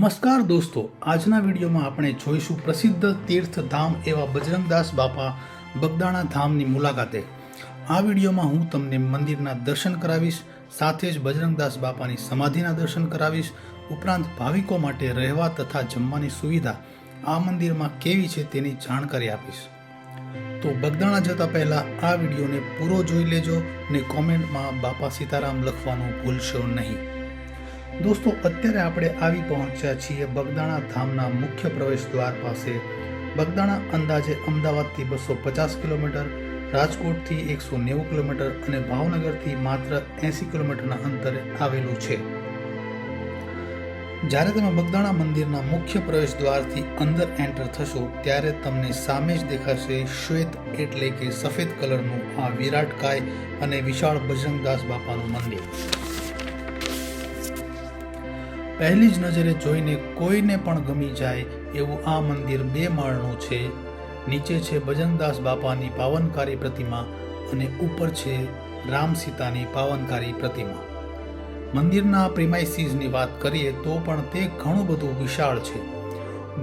નમસ્કાર દોસ્તો, આજના વિડીયોમાં આપણે જોઈશું પ્રસિદ્ધ તીર્થધામ એવા બજરંગદાસ બાપા બગદાણા ધામની મુલાકાતે. આ વિડીયોમાં હું તમને મંદિરના દર્શન કરાવીશ, સાથે જ બજરંગદાસ બાપાની સમાધિના દર્શન કરાવીશ, ઉપરાંત ભાવિકો માટે રહેવા તથા જમવાની સુવિધા આ મંદિરમાં કેવી છે તેની જાણકારી આપીશ. તો બગદાણા જતા પહેલા આ વિડીયોને પૂરો જોઈ લેજો ને કોમેન્ટમાં બાપા સીતારામ લખવાનું ભૂલશો નહીં. દોસ્તો, અત્યારે આપણે આવી પહોંચ્યા છીએ બગદાણા ધામના મુખ્ય પ્રવેશ દ્વાર પાસે. બગદાણા અંદાજે અમદાવાદથી બસો પચાસ કિલોમીટર, રાજકોટથી એકસો નેવું કિલોમીટર અને ભાવનગરથી માત્ર એંસી કિલોમીટરના અંતરે આવેલું છે. જ્યારે તમે બગદાણા મંદિરના મુખ્ય પ્રવેશ દ્વારથી અંદર એન્ટર થશો, ત્યારે તમને સામે જ દેખાશે શ્વેત એટલે કે સફેદ કલરનું આ વિરાટકાય અને વિશાળ બજરંગદાસ બાપાનું મંદિર. પહેલી જ નજરે જોઈને કોઈને પણ ગમી જાય એવું આ મંદિર બે માળનું છે. નીચે છે ભજનદાસ બાપાની પાવનકારી પ્રતિમા અને ઉપર છે રામ સીતાની પાવનકારી પ્રતિમા. મંદિરના પ્રિમાઇસીસની વાત કરીએ તો પણ તે ઘણું બધું વિશાળ છે.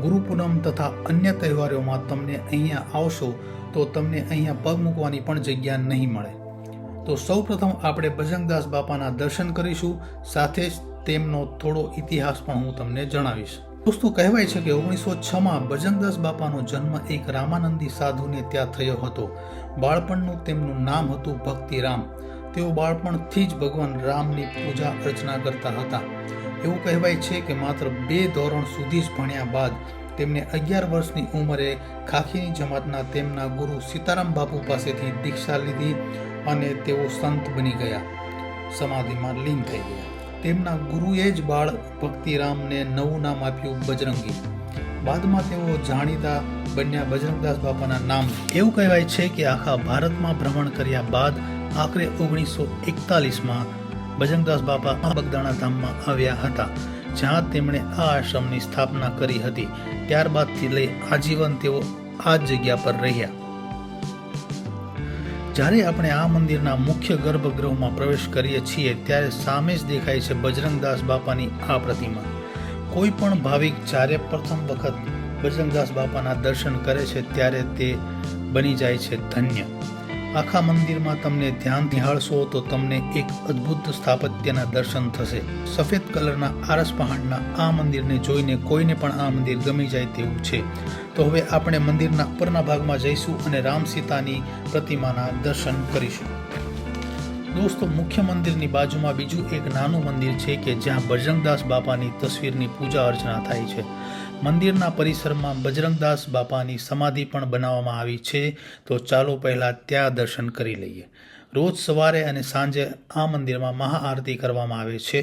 ગુરુ પૂનમ તથા અન્ય તહેવારોમાં તમને અહીંયા આવશો તો તમને અહીંયા પગ મૂકવાની પણ જગ્યા નહીં મળે. તો સૌપ્રથમ આપણે બજરંગદાસ બાપાના દર્શન કરીશું, સાથે જ તેમનો થોડો ઇતિહાસ પણ હું તમને જણાવીશ. દોસ્તો, કહેવાય છે કે ઓગણીસો છમાં બજરંગદાસ બાપાનો જન્મ એક રામાનંદી સાધુને ત્યાં થયો હતો. બાળપણનું તેમનું નામ હતું ભક્તિરામ. તેઓ બાળપણથી જ ભગવાન રામની પૂજા અર્ચના કરતા હતા. એવું કહેવાય છે કે માત્ર બે ધોરણ સુધી જ ભણ્યા બાદ તેમને અગિયાર વર્ષની ઉંમરે ખાખીની જમાતના તેમના ગુરુ સીતારામ બાપુ પાસેથી દીક્ષા લીધી અને તેઓ સંત બની ગયા. સમાધિમાં લીન થઈ ગયા. તેમના ગુરુએ જ બાળ ભક્તિરામને નવું નામ આપ્યું બજરંગી. બાદમાં તેઓ જાણીતા બન્યા બજરંગદાસ બાપાના નામ. એવું કહેવાય છે કે આખા ભારતમાં ભ્રમણ કર્યા બાદ આખરે ઓગણીસો એકતાલીસમાં બજરંગદાસ બાપા આ બગદાણા ધામમાં આવ્યા હતા, જ્યાં તેમણે આ આશ્રમની સ્થાપના કરી હતી. ત્યારબાદથી લઈ આજીવન તેઓ આ જગ્યા પર રહ્યા. જ્યારે આપણે આ મંદિરના મુખ્ય ગર્ભગૃહમાં પ્રવેશ કરીએ છીએ, ત્યારે સામે જ દેખાય છે બજરંગદાસ બાપાની આ પ્રતિમા. કોઈ પણ ભાવિક જ્યારે પ્રથમ વખત બજરંગદાસ બાપાના દર્શન કરે છે, ત્યારે તે બની જાય છે ધન્ય. આખા મંદિરમાં તમને ધ્યાન નિહાળશો તો તમને એક અદ્ભુત સ્થાપત્યના દર્શન થશે. સફેદ કલરના આરસ પહાડના આ મંદિરને જોઈને કોઈને પણ આ મંદિર ગમી જાય તેવું છે. તો હવે આપણે મંદિરના ઉપરના ભાગમાં જઈશું અને રામ સીતાની પ્રતિમાના દર્શન કરીશું. દોસ્તો, મુખ્ય મંદિરની બાજુમાં બીજું એક નાનું મંદિર છે કે જ્યાં બજરંગદાસ બાપાની તસવીરની પૂજા અર્ચના થાય છે. મંદિરના પરિસરમાં બજરંગદાસ બાપાની સમાધિ પણ બનાવવામાં આવી છે, તો ચાલો પહેલાં ત્યાં દર્શન કરી લઈએ. રોજ સવારે અને સાંજે આ મંદિરમાં મહાઆરતી કરવામાં આવે છે.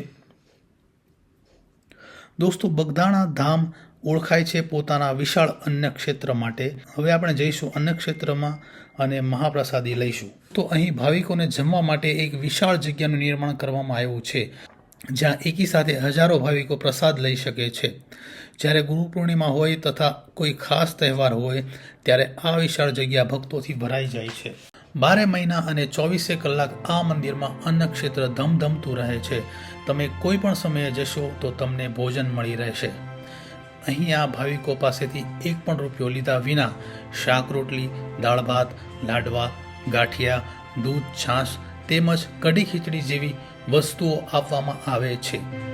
દોસ્તો, બગદાણા ધામ ઓળખાય છે પોતાના વિશાળ અન્ય ક્ષેત્ર માટે. હવે આપણે જઈશું અન્ય ક્ષેત્રમાં અને મહાપ્રસાદી લઈશું. તો અહીં ભાવિકોને જમવા માટે એક વિશાળ જગ્યાનું નિર્માણ કરવામાં આવ્યું છે, જ્યાં એકી સાથે હજારો ભાવિકો પ્રસાદ લઈ શકે છે. જ્યારે ગુરુ પૂર્ણિમા હોય તથા કોઈ ખાસ તહેવાર હોય, ત્યારે આ વિશાળ જગ્યા ભક્તોથી ભરાઈ જાય છે. બારે મહિના અને ચોવીસે કલાક આ મંદિરમાં અન્નક્ષેત્ર ધમધમતું રહે છે. તમે કોઈ પણ સમયે જશો તો તમને ભોજન મળી રહેશે. અહીં આ ભાવિકો પાસેથી એક પણ રૂપિયો લીધા વિના શાક રોટલી, દાળ ભાત, લાડવા, ગાંઠિયા, દૂધ, છાશ તેમજ કઢી ખીચડી જેવી વસ્તુઓ આપવામાં આવે છે.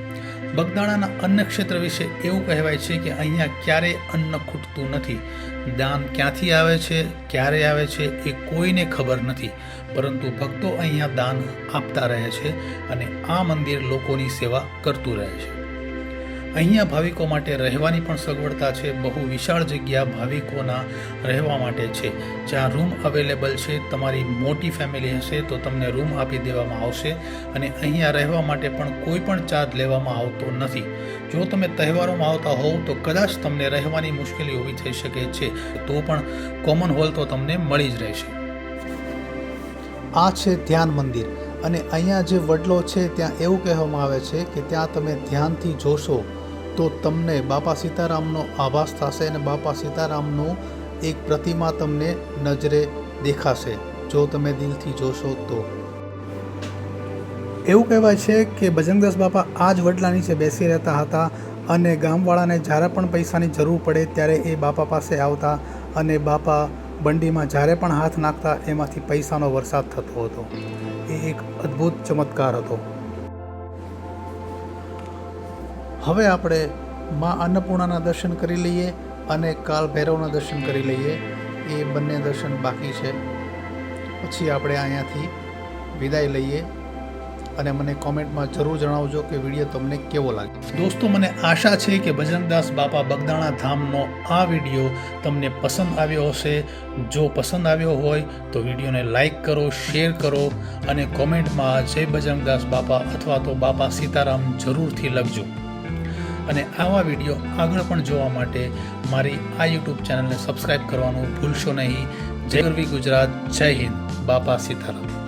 બગદાણાના અન્ન ક્ષેત્ર વિશે એવું કહેવાય છે કે અહીંયા ક્યારેય અન્ન ખૂટતું નથી. દાન ક્યાંથી આવે છે, ક્યારે આવે છે એ કોઈને ખબર નથી. પરંતુ ભક્તો અહીંયા દાન આપતા રહે છે અને આ મંદિર લોકોની સેવા કરતું રહે છે. અહીંયા ભાવિકો માટે રહેવાની પણ સગવડતા છે. બહુ વિશાળ જગ્યા ભાવિકોના રહેવા માટે છે. જ્યાં રૂમ અવેલેબલ છે. તમારી મોટી ફેમિલી હશે તો તમને રૂમ આપી દેવામાં આવશે અને અહીંયા રહેવા માટે પણ કોઈ પણ ચાર્જ લેવામાં આવતો નથી. જો તમે તહેવારોમાં આવતા હોવ તો કદાચ તમને રહેવાની મુશ્કેલી ઊભી થઈ શકે છે. તો પણ કોમન હોલ તો તમને મળી જ રહેશે. આ છે ધ્યાન મંદિર અને અહીંયા જે વડલો છે ત્યાં એવું કહેવામાં આવે છે કે ત્યાં તમે ધ્યાનથી જોશો તો તમને બાપા સીતારામનો આભાસ થશે અને બાપા સીતારામનું એક પ્રતિમા તમને નજરે દેખાશે. જો તમે દિલથી જોશો તો. એવું કહેવાય છે કે ભજનદાસ બાપા આ જ વડલા નીચે બેસી રહેતા હતા અને ગામવાળાને જ્યારે પણ પૈસાની જરૂર પડે ત્યારે એ બાપા પાસે આવતા અને બાપા બંડીમાં જ્યારે પણ હાથ નાખતા એમાંથી પૈસાનો વરસાદ થતો હતો. એ એક અદ્ભુત ચમત્કાર હતો. હવે આપણે મા અન્નપૂર્ણાના દર્શન કરી લઈએ અને કાલ ભૈરવના દર્શન કરી લઈએ. એ બંને દર્શન બાકી છે. પછી આપણે અહીંયાથી વિદાય લઈએ અને મને કોમેન્ટમાં જરૂર જણાવજો કે વીડિયો તમને કેવો લાગે દોસ્તો, મને આશા છે કે બજરંગદાસ બાપા બગદાણા ધામનો આ વીડિયો તમને પસંદ આવ્યો હશે. જો પસંદ આવ્યો હોય તો વિડીયોને લાઇક કરો, શેર કરો અને કોમેન્ટમાં જય બજરંગદાસ બાપા અથવા તો બાપા સીતારામ જરૂરથી લખજો. અને આવા વીડિયો આગળ પણ જોવા માટે મારી આ યુટ્યુબ ચેનલને સબસ્ક્રાઈબ કરવાનું ભૂલશો નહીં. જય ગરવી ગુજરાત, જય હિન્દ. બાપા સીતારામ.